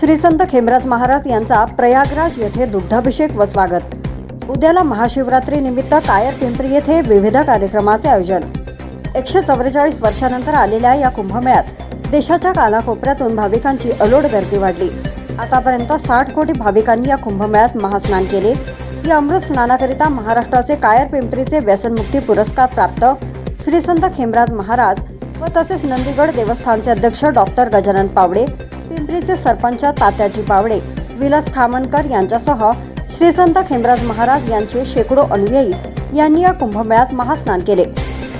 श्री संत खेमराज महाराज यांचा प्रयागराज येथे दुग्धाभिषेक व स्वागत. उद्याला महाशिवरात्री निमित्त कायर पिंपरी येथे विविध कार्यक्रमाचे आयोजन. एकशे चौवेचाळीस वर्षानंतर आलेल्या या कुंभमेळ्यात देशाच्या कानाकोपऱ्यातून भाविकांची अलोट गर्दी वाढली. आतापर्यंत साठ कोटी भाविकांनी या कुंभमेळ्यात महास्नान केले. या अमृत स्नानाकरिता महाराष्ट्राचे कायर पिंपरीचे व्यसनमुक्ती पुरस्कार प्राप्त श्री संत खेमराज महाराज व तसेच नंदीगड देवस्थानचे अध्यक्ष डॉक्टर गजानन पावडे पिंपरीचे सरपंच तात्याजी पावडे विलास खामनकर यांच्यासह श्री संत खेमराज महाराज यांचे शेकडो अनुयायी यांनी या कुंभमेळ्यात महास्नान केले.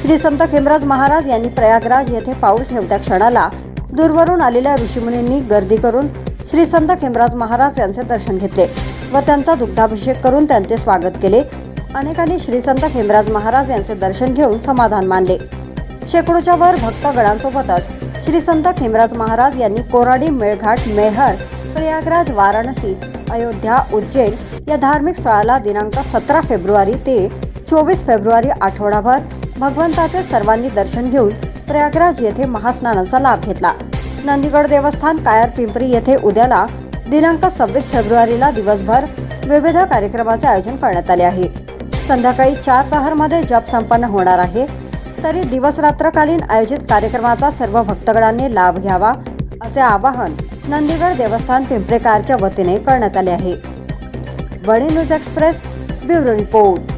श्री संत खेमराज महाराज यांनी प्रयागराज येथे पाऊल ठेवत्या क्षणाला दूरवरून आलेल्या ऋषीमुनींनी गर्दी करून श्री संत खेमराज महाराज यांचे दर्शन घेतले व त्यांचा दुग्धाभिषेक करून त्यांचे स्वागत केले. अनेकांनी श्री संत खेमराज महाराज यांचे दर्शन घेऊन समाधान मानले. शेकडोच्या वर भक्तगणांसोबतच श्री संत खेमराज महाराज यांनी कोराडी मेळघाट मेहर प्रयागराज वाराणसी अयोध्या उज्जैन या धार्मिक स्थळाला दिनांक सतरा फेब्रुवारी ते चोवीस फेब्रुवारी आठवडाभर भगवंताचे सर्वांनी दर्शन घेऊन प्रयागराज येथे महास्नानाचा लाभ घेतला. नंदीगड देवस्थान कायर पिंपरी येथे उद्याला दिनांक सव्वीस फेब्रुवारीला दिवसभर विविध कार्यक्रमाचे आयोजन करण्यात आले आहे. संध्याकाळी चार प्रहरमध्ये जप संपन्न होणार आहे. तरी दिवस रात्रकालीन आयोजित कार्यक्रमाचा सर्व भक्तगणांनी लाभ घ्यावा असे आवाहन नंदीगड देवस्थान पिंपरेकारच्या वतीने करण्यात आले आहे. Wani news express bureau report.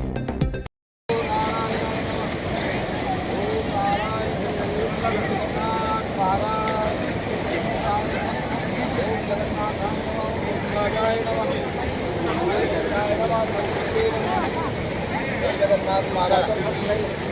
Jagannath Maharaj.